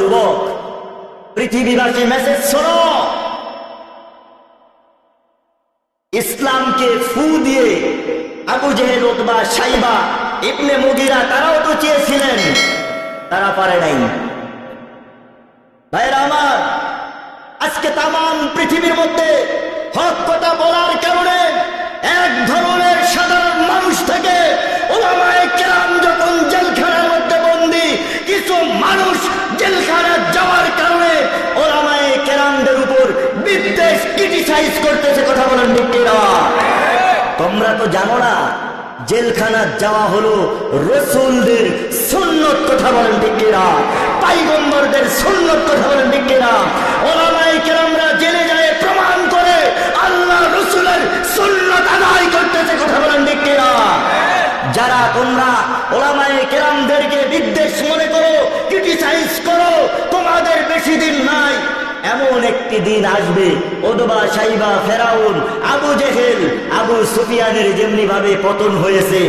যুবক, পৃথিবীবাসী মেসেজ শোনো। ইসলামকে ফু দিয়ে আবু জেহেল ওতবা সাইবা, ইবনে মুগিরা তারাও তো চেয়েছিলেন, তারা পারে নাই। ভাইরা আমার, আজকে তাম পৃথিবীর মধ্যে হক কথা বলার কারণে এক ধরনের সাধারণ মানুষ থেকে ওলামায়ে কেরাম যখন জেলখানার মধ্যে বন্দি, কিছু মানুষ জেলখানা যাওয়ার কারণে ওলামায়ে কেরামদের উপর বিদ্বেষ ক্রিটিসাইজ করতেছে, কথা বলেন বিক্রিরা তোমরা তো জানো না, জেলখানা যাওয়া হলো রসুলদের সুন্নত, কথা বলেন বিক্রিরা পাইগম্বরদের সুন্নত, কথা বলেন বিক্রিরা ওলামায়ে কেরামরা জেলে যায়, প্রমাণ করে আল্লাহ রসুলের সুন্নত আদায় করতেছে, কথা বলেন বিক্রিরা যারা তোমরা ওলামায়ে কেরামদেরকে বিদ্বেষ মনে করো ক্রিটিসাইজ করো, তোমাদের বেশি দিন নাই। এমন একটি দিন আসবে, ওদবা সাইবা ফেরাউন, আবু জেহেল, আবু সুফিয়ানের যেমনি ভাবে পতন হয়েছে।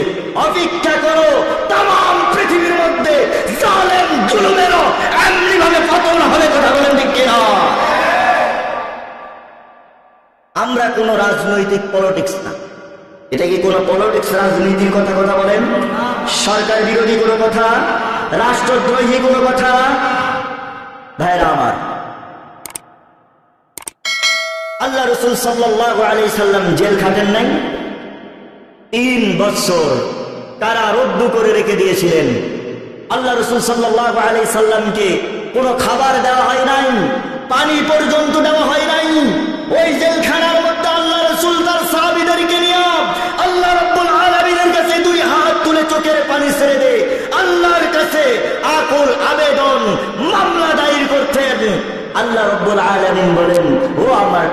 অপেক্ষা করো তাম পৃথিবীর মধ্যে জালেম, জুলুমেরও এমনি ভাবে পতন হবে কথা বলেন ঠিক কিনা। আমরা কোন রাজনৈতিক পলিটিক্স না। এটা কি কোন পলিটিক্স রাজনীতির কথা কথা বলেন? সরকার বিরোধী কোনো কথা? রাষ্ট্রদ্রোহী কোনো কথা ভাইরা আমার। আল্লাহ রসুল সাল্লাহ আলি সাল্লাম জেল খাটেন নাই? তিন বৎসর তারা রদ্দু করে রেখে দিয়েছিলেন। আল্লাহ রসুল সাল্লাহ আলি সাল্লামকে কোনো খাবার দেওয়া হয় নাই, পানি পর্যন্ত দেওয়া হয় নাই। ওই জেলখানার মধ্যে আল্লাহ রসুল তার সাহাবিদেরকে নিয়ে চোখের পানি ছেড়ে দে। আল্লাহর কাছে আকুল আবেদন মামলা দায়ের করতেন। আল্লাহ রব্বুল বলেন, ও আমার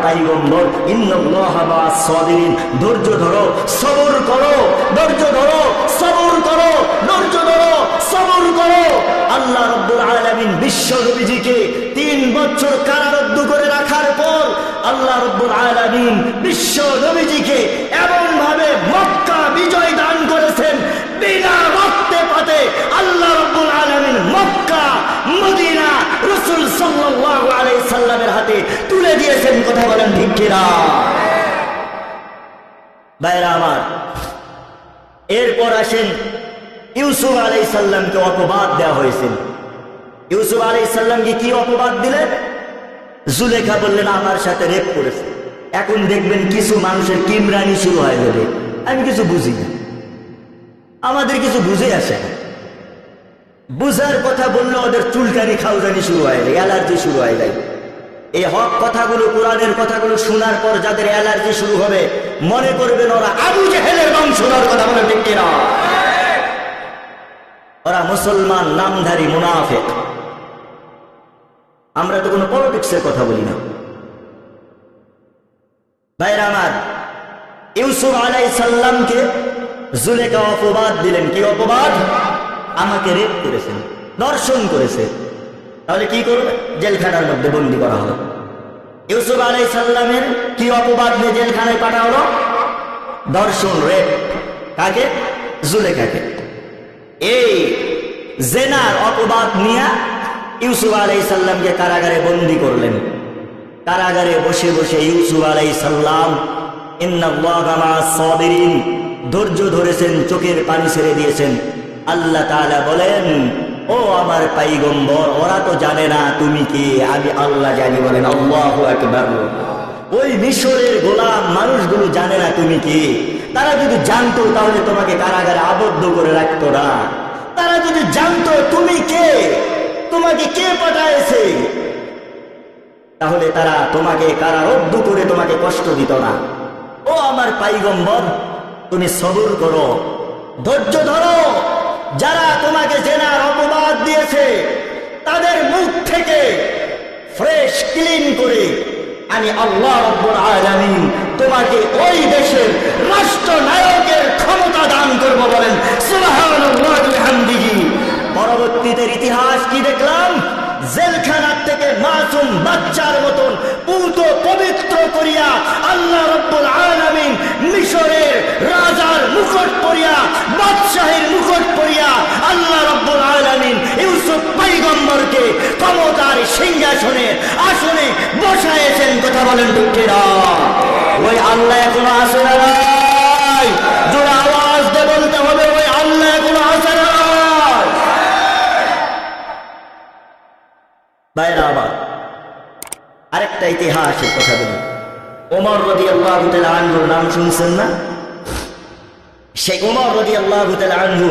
ধৈর্য ধরো, সবর করো, ধৈর্য ধরো, সবর করো, ধৈর্য ধরো, সবর করো। আল্লাহ রব্বুল আলামিন বিশ্ব বছর কারারুদ্ধ করে রাখার পর আল্লাহ রব্বুল আলামিন বিশ্ব নবীজিকে দিয়েছেন কথা বলেন ভিক্ষিরা ভাইরা আমার, এরপর আসেন ইউসুফ আলাইহিস সাল্লামকে অপবাদ দেওয়া হয়েছিল। ইউসুফ আলাইহিস সাল্লামকে কি অপবাদ দিলেন? জুলেখা বললেন, আমার সাথে রেপ করেছে। এখন দেখবেন কিছু মানুষের কিমরানি শুরু হয়ে যাবে আমি কিছু বুঝি না। আমাদের কিছু বুঝে আসে না। বুঝার কথা বললে ওদের চুলকানি খাউজানি শুরু হয়ে যায় অ্যালার্জি শুরু হয়ে যায় এই হক কথাগুলো, কোরআনের কথাগুলো শোনার পর যাদের অ্যালার্জি শুরু হবে, মনে করবেন ওরা আবু জেহেলের বংশধর কথা বলে ঠিক কিনা? ওরা মুসলমান, নামধারী, মুনাফেক। আমরা তো কোনো পলিটিক্সের কথা বলি না। ভাইরা আমার, ইউসুফ আলাই সাল্লামকে জুলেকা অপবাদ দিলেন। কি অপবাদ? আমাকে রেপ করেছেন দর্শন করেছে। তাহলে কি করবে? জেলখানার মধ্যে বন্দি করা হলো। ইউসুফ আলাই সাল্লামের কি অপবাদ নিয়ে জেলখানায় পাঠা হলো দর্শন, রেপ। কাকে? জুলেখাকে। এই জেনার অপবাদ নিয়ে ইউসুফ আলাই সাল্লামকে কারাগারে বন্দি করলেন। কারাগারে বসে বসে ইউসুফ আলাই সাল্লাম ধৈর্য ধরেছেন, চোখের পানি ছেড়ে দিয়েছেন। আল্লাহ বলেন ও আমার পাইগম্বর, ওরা তো জানে না তুমি কি। আমি আল্লাহ জানি বলেন, আল্লাহু আকবার। ওই মিশরের গোলাম মানুষগুলো জানে না তুমি কি। তারা যদি জানতো, তাহলে তোমাকে কারাগারে আবদ্ধ করে রাখতো না। তারা যদি জানতো, তুমি কে? তোমাকে কে পাঠায়েছে? তাহলে তারা তোমাকে কারারব্ধ করে তোমাকে কষ্ট দিত না। ও আমার পাইগম্বর, তুমি সবুর করো, ধৈর্য ধরো। যারা তোমাকে জেনার অপবাদ দিয়েছে, তাদের মুখ থেকে ফ্রেশ ক্লিন করে, আমি আল্লাহ রব্বুল আলামিন তোমাকে ওই দেশের বাইরে আরেকটা ইতিহাসের কথা বলি। ওমর রদি আল্লাহ আনহুর নাম শুনছেন না? সেই ওমর রদি আল্লাহ আনহু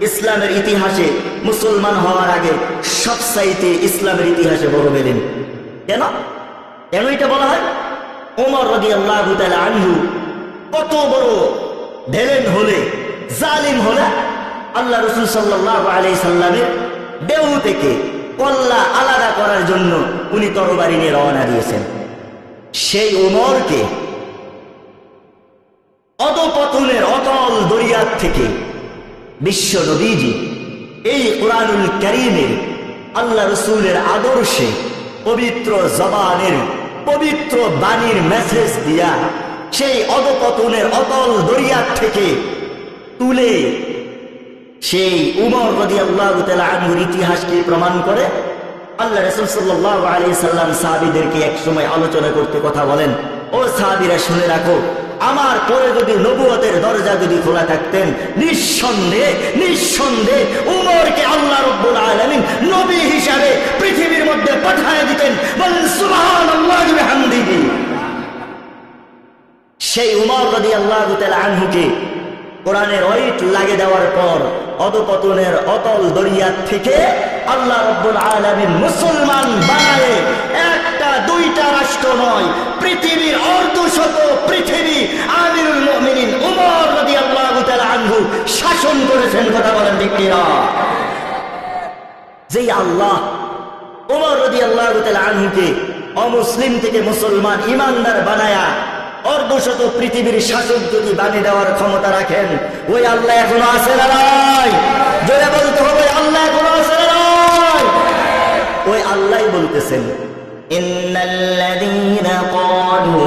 ইসলামের ইতিহাসে মুসলমান হওয়ার আগে সব সাইতে ইসলামের ইতিহাসে বড় পেলেন কেন? কেন এটা বলা হয়? ওমর রদি আল্লাহ আনহু কত বড় ঢেলেন হলে, জালিম হলে আল্লাহ রসুল সাল্লাহ আলি সাল্লামের দেউ থেকে কল্লা আলাদা করার জন্য উনি তরবারি নিয়ে রওনা দিয়েছেন। সেই উমরকে অধপতনের অতল দরিয়ার থেকে বিশ্ব নবীজি এই কোরআনুল করিমের আল্লাহ রসুলের আদর্শে পবিত্র জবানের পবিত্র বাণীর মেসেজ দিয়া সেই অধপতনের অতল দরিয়ার থেকে তুলে সেই উমর রদি আল্লাহ আনহুর ইতিহাসকে প্রমাণ করে? আল্লাহ রসুল সাল্লাহ আলী সাল্লাম সাহাবিদেরকে এক সময় আলোচনা করতে কথা বলেন, ও সাহাবিরা, শুনে রাখো, আমার পরে যদি নবুয়তের দরজা যদি খোলা থাকতেন, নিঃসন্দেহে নিঃসন্দেহে উমরকে আল্লাহ রব্বুল আলমিন নবী হিসাবে পৃথিবীর মধ্যে পাঠায় দিতেন। বলেন হামদিহি সেই উমর রদি আল্লাহ আনহুকে কোরআনের ওইট লাগে দেওয়ার পর অধপতনের অতল দরিয়া থেকে আল্লাহ রব্বুল আলমিন মুসলমান বানায় একটা, দুইটা রাষ্ট্র নয়, পৃথিবীর অর্ধশত পৃথিবী আমিরুল মুমিনিন উমর রদি আল্লাহ আনহু শাসন করেছেন, কথা বলেন ঠিক কিনা? যেই আল্লাহ উমর রদি আল্লাহ আনহুকে অমুসলিম থেকে মুসলমান ইমানদার বানায়া শত পৃথিবীর শাসক যদি বানিয়ে দেওয়ার ক্ষমতা রাখেন, ওই আল্লাহ এখনও আসে না নাই? জোরে বলতে হবে, আল্লাহ এখনও আসে না নাই? ওই আল্লাহ বলতেছেন, ইন্নাল্লাযীনা ক্বালু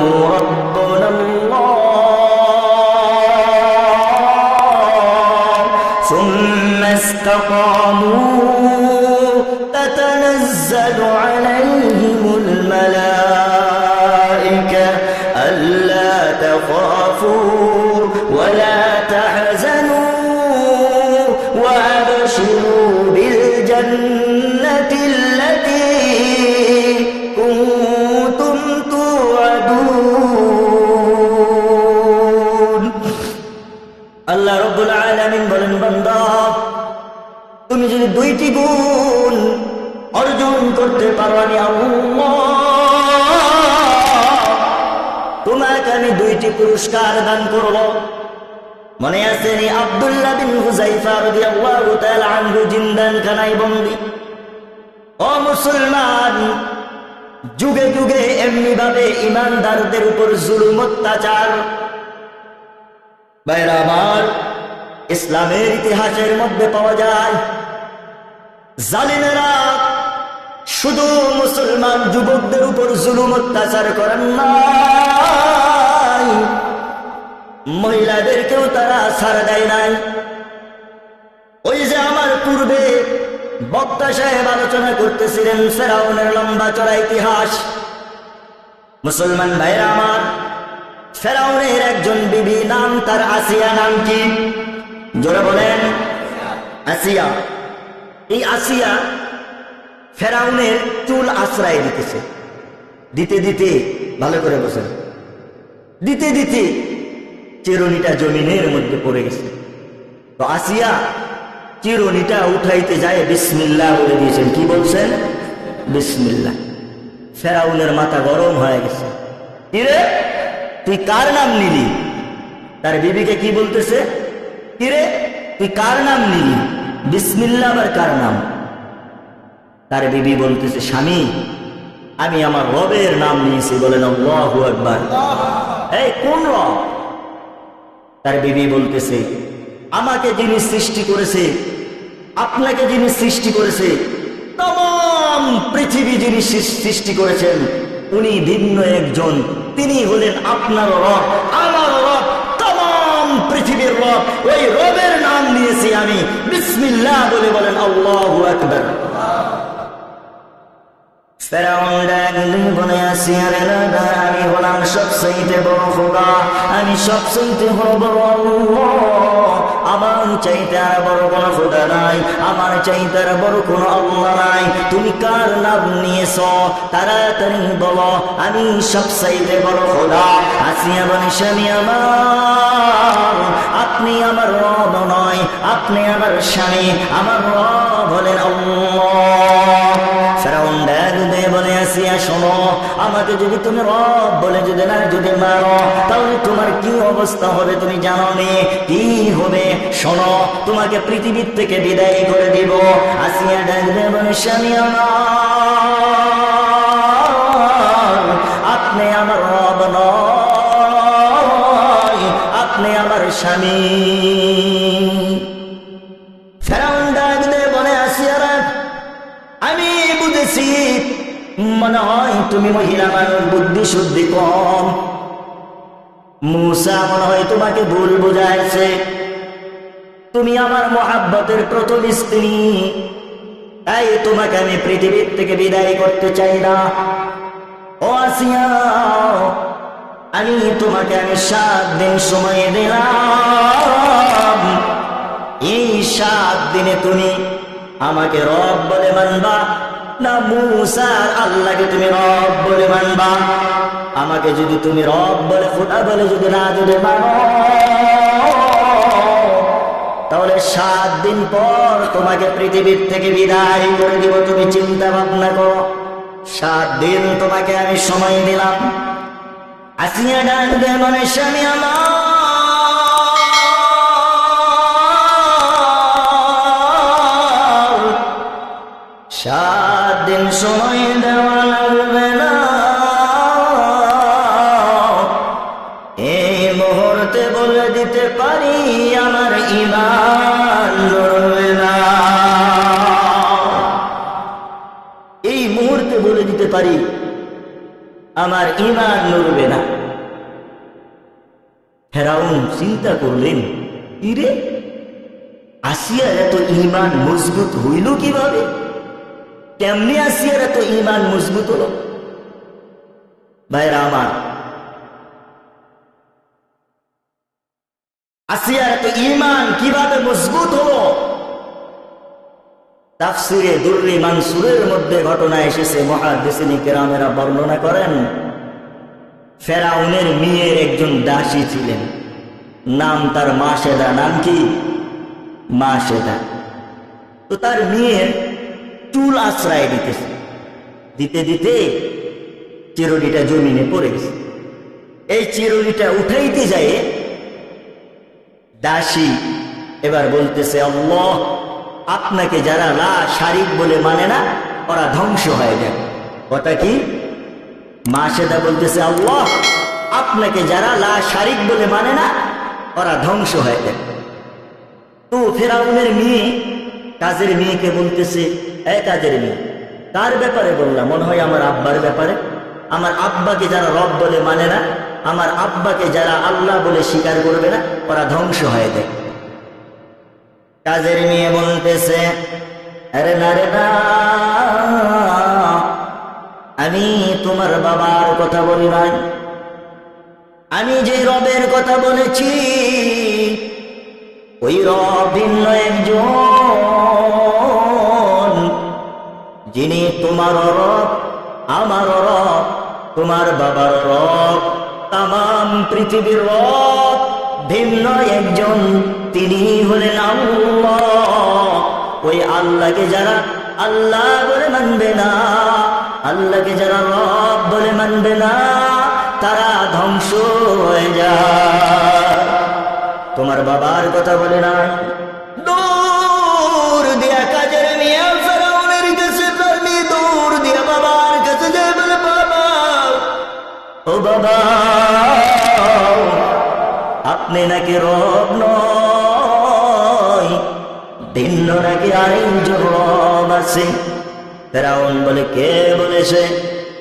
পুরস্কার দান করব মনে আছে নি আব্দুল্লাহ বিন হুজাইফা রাদিয়াল্লাহু তাআলা আনহু জিন্দান খানায় বন্দী। ও মুসলমান, যুগে যুগে এমনি ভাবে ইমানদারদের উপর জুলুম অত্যাচার। ভাইরা আমার, ইসলামের ইতিহাসের মধ্যে পাওয়া যায়, জালিমেরা শুধু মুসলমান যুবকদের উপর জুলুম অত্যাচার করেন নাই। মহিলাদেরকেও তারা ছাড় দেয় নাই। ওই যে আমার পূর্বে বক্তা সাহেব আলোচনা করতেছিলেন ফেরাউনের লম্বা চড়া ইতিহাস। মুসলমান ভাইরা আমার, ফেরাউনের একজন বিবি নাম তার আসিয়া নাম কি? জোরে বলেন, আসিয়া। এই আসিয়া ফেরাউনের চুল আশ্রয় দিতেছে। দিতে দিতে, ভালো করে বসেন দিতে দিতে চিরুনিটা জমিনের মধ্যে পড়ে গেছে। তো আসিয়া চিরুনিটা উঠাইতে যায় বিসমিল্লাহ বলে দিয়েছেন। কি বলছেন? বিসমিল্লাহ। ফেরাউনের মাথা গরম হয়ে গেছে। কিরে? তুই কার নাম নিলি? তার বিবিকে কি বলতেছে? কিরে? তুই কার নাম নিলি? বিসমিল্লা আবার কার নাম? তার বিবি বলতেছে স্বামী আমি আমার রবের নাম নিয়েছি। বলেন আল্লাহু আকবার। এই কোন রব? তার বিবি বলতেছে, আমাকে যিনি সৃষ্টি করেছে, আপনাকে যিনি সৃষ্টি করেছে তমাম পৃথিবী যিনি সৃষ্টি করেছেন, উনি ভিন্ন একজন। তিনি হলেন আপনার রব, আমার রব তমাম পৃথিবীর রব। ওই রবের নাম নিয়েছি আমি। বিসমিল্লাহ বলে বলেন, আল্লাহু আকবার। আমি হলাম বড় খোদা, আমি বড় আমার চাইতে আর বড় খোদা নাই, আমার চাইতে আর বড় নাই। তুমি কার নাম নিয়েছ? তাড়াতাড়ি বলো, আমি সবচাইতে বড় খোদা। আসিয়া বলে স্বামী আমার, আপনি আমার রব নয়, আপনি আমার স্বামী, আমার রব হলেন আল্লাহ। ডাক বলে, আসিয়া শোনো, আমাকে যদি তুমি রব বলে যদি না যদি মারো, তাহলে তোমার কি অবস্থা হবে তুমি জানো নি কি হবে? শোনো, তোমাকে পৃথিবীর থেকে বিদায় করে দিব। আসিয়া ডাক দিয়ে বলে, স্বামী আপনি আমার রব নয়, আপনি আমার স্বামী। মহিলা মানুষ বুদ্ধি শুদ্ধি কম। মুসা মনে হয় তোমাকে ভুল বুঝাইছে। তুমি আমার মহাব্বতের প্রথম স্ত্রী। তাই তোমাকে আমি পৃথিবীর থেকে বিদায় করতে চাই না। ও আসিয়া, আমি তোমাকে আমি সাত দিন সময় দিলাম। এই সাত দিনে তুমি আমাকে রব বলে মানবা। না মুসার আল্লাহকে তুমি রব বলে মানবা? আমাকে যদি তুমি রব বলে, খোদা বলে যদি না যদি মানো, তাহলে সাত দিন পর তোমাকে পৃথিবীর থেকে বিদায় করে দিব, তুমি চিন্তা ভাবনা করো। সাত দিন তোমাকে আমি সময় দিলাম। আসিয়া ডাকবে মানে স্বামী আমার। ইমান লড়বে না ফেরাউন চিন্তা করলেন ইরে এত ইমান মজবুত হইল কীভাবে কেমনি আসিয়ার এত ইমান মজবুত হলো ভাইরা আমার আসিয়ার এত ইমান কীভাবে মজবুত হলো তাফসিরে দুর্রি মানসুরের মধ্যে ঘটনা এসেছে মহাদেশিনী কেরামেরা বর্ণনা করেন ফেরাউনের মেয়ের একজন দাসী ছিলেন। নাম তার মা মাসেদা, নাম কি? মা মাসেদা। তো তার মেয়ের চুল আশ্রয় দিতেছে। দিতে দিতে চিরুনিটা জমিনে পড়ে গেছে। এই চিরুনিটা উঠাইতে যায় দাসী এবার বলতেছে, আল্লাহ, আপনাকে যারা লা শারিক বলে মানে না, ওরা ধ্বংস হয়ে যায় কথা কি? মা সেদা বলতেছে, আল্লাহ, আপনাকে যারা লা শারিক বলে মানে না, ওরা ধ্বংস হয়ে যায়। তো ফেরাউনের মেয়ে কাজের মেয়েকে বলতেছে, এ কাজের মেয়ে তার ব্যাপারে বললাম মনে হয় আমার আব্বার ব্যাপারে। আমার আব্বাকে যারা রব বলে মানে না, আমার আব্বাকে যারা আল্লাহ বলে স্বীকার করবে না, ওরা ধ্বংস হয়ে যায়। কাজের মেয়ে বলতেছে, আরে না রে না আমি তোমার বাবার কথা বলি নাই আমি যে রবের কথা বলেছি, ওই রব ভিন্ন একজন। যিনি তোমার রব, আমার রব, তোমার বাবার রব তাম পৃথিবীর রব ভিন্ন একজন। তিনি হলেন আল্লাহ। ওই আল্লাহকে যারা আল্লাহ বলে মানবে না। আল্লাহকে যারা রব বলে মানবে না, তারা ধ্বংস হয়ে যায়। তোমার বাবার কথা বলে না? দিয়া দিয়া বাবার কাছে বাবা, ও বাবা, আপনি নাকি রব নয়, ভিন্ন নাকি আরেকজন রব আছে? ফেরাউন বলে, কে বলেছে?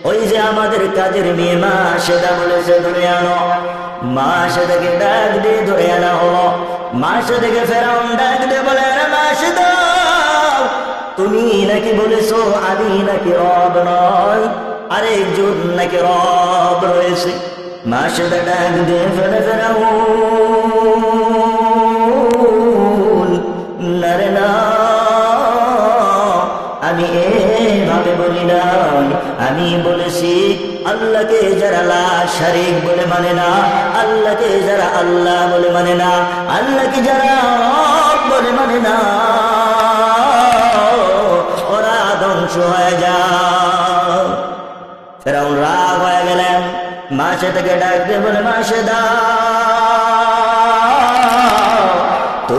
ওই যে আমাদের কাজের মেয়ে, মা সেটা বলেছে, ধরে আনো। মা সেটাকে ডাক দিয়ে ধরে আনা হলো। মা সেটাকে ফেরাউন ডাক দিয়ে বলে, "আরে মা সেটা, তুমি নাকি বলেছ, আমি নাকি রব নয়? আরেকজন নাকি রব রয়েছে। মাসেদা ডাক দিয়ে ফেলে ফেরাউন। শারিক বলে মানে না, আল্লাহকে যারা আল্লাহ বলে মানে না, আল্লাহকে যারা বলে মানে না, ওরা ধ্বংস হয়ে যায় ফেরাউন রাগ হয়ে গেলেন, মাসে থেকে ডাকবে বলে মাসে দা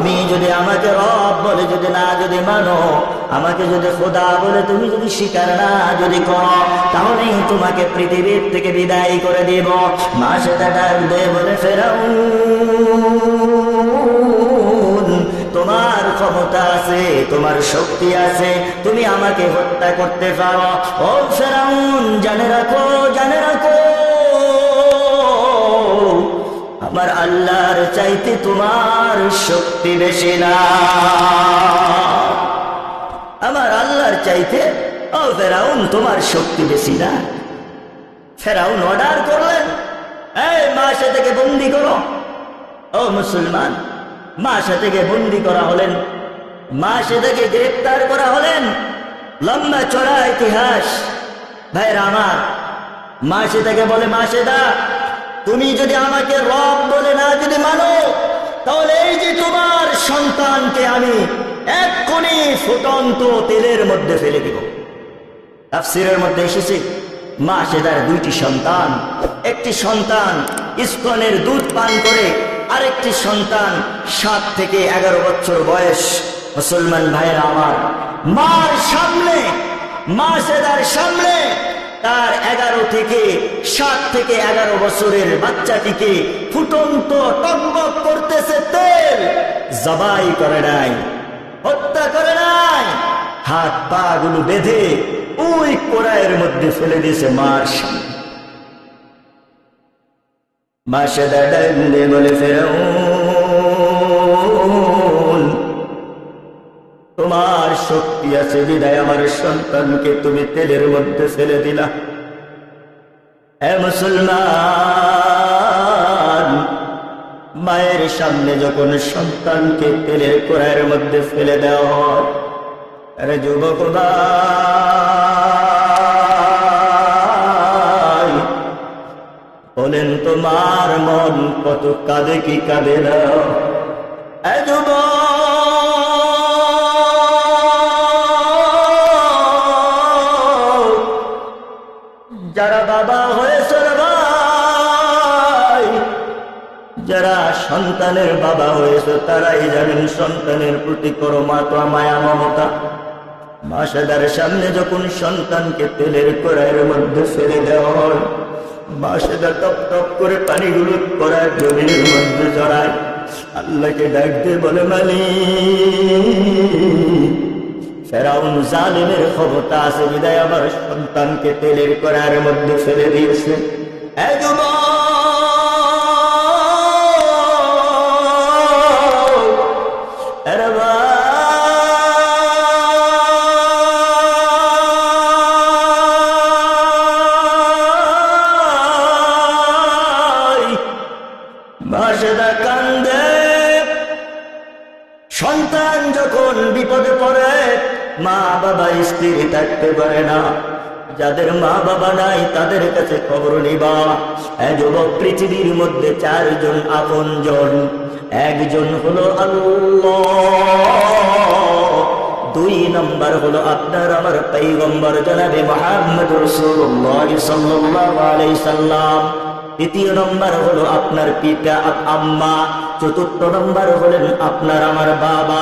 তুমি যদি আমাকে রব বলে যদি না যদি মানো, আমাকে যদি খোদা বলে তুমি যদি স্বীকার না যদি করো তাহলে তোমাকে পৃথিবীর থেকে বিদায় করে দিব। মা সেটা ডাক দে বলে ফেরাও তোমার ক্ষমতা আছে, তোমার শক্তি আছে, তুমি আমাকে হত্যা করতে পারো। ও ফেরাউন, জানে রাখো জানে রাখো। আমার আল্লাহর চাইতে তোমার শক্তি বেশি না। আমার আল্লাহর চাইতে, ও ফেরাউন, তোমার শক্তি বেশি না। ফেরাউন অর্ডার করলেন, এই মাসে থেকে বন্দি করো। ও মুসলমান, মাসে থেকে বন্দি করা হলেন, মাসে থেকে গ্রেপ্তার করা হলেন। লম্বা চড়া ইতিহাস। ভাইরা আমার, মাসে থেকে বলে মাসে দা তুমি যদি আমাকে রব বলে না যদি মানো, তাহলে এই যে তোমার সন্তানকে আমি এক্ষুনি ফুটন্ত তেলের মধ্যে ফেলে দিব। তাফসিরের মধ্যে এসেছে মা সেদার দুইটি সন্তান, একটি সন্তান ইস্কনের দুধ পান করে, আরেকটি সন্তান সাত থেকে এগারো বছর বয়স। মুসলমান ভাইয়েরা আমার, মার সামনে মা সেদার সামনে তার এগারো থেকে সাত থেকে এগারো বছরের বাচ্চাটিকে ফুটন্ত টকবক করতেছে তেল। জবাই করে নাই, হত্যা করে নাই। হাত পা গুলো বেঁধে ওই কোড়াইয়ের মধ্যে ফেলে দিয়েছে মার সামনে মা সেদা বলে, ফেরাউন, তোমার শক্তি আছে বিদায় আমার সন্তানকে তুমি তেলের মধ্যে ফেলে দিলা। হে মুসলমান, মায়ের সামনে যখন সন্তানকে তেলের কোড়াইয়ের মধ্যে ফেলে দেওয়া আরে যুবক বলেন তোমার মন কত কাঁদে কি কাঁদে না? সন্তানের বাবা হয়েছে, তারাই জানেন সন্তানের প্রতি করো মাতা মায়া, মমতা। মাসেদার সামনে যখন সন্তানকে তেলের কড়াইয়ের মধ্যে ফেলে দেওয়া হয় মাসেদা টপ টপ করে পানিগুলো করার জমিনের মধ্যে জড়ায়। আল্লাহকে ডাকতে বলে মালি ফেরাউন জালিমের ক্ষমতা আছে, বিদায় আমার সন্তানকে তেলের কড়াইয়ের মধ্যে ফেলে দিয়েছে। এ সন্তান যখন বিপদে পড়ে, মা বাবা স্ত্রী থাকতে পারে না। যাদের মা বাবা নাই, তাদের কাছে খবর নিবা। যুবক পৃথিবীর মধ্যে চারজন আপন জন একজন হলো দুই নম্বর হলো আপনার আমার পৈগম্বর জনাবে মোহাম্মদ রসুল্লাহ সাল্লাল্লাহু তৃতীয় নম্বর হলো আপনার পিতা আম্মা চতুর্থ নম্বর হলেন আপনার আমার বাবা।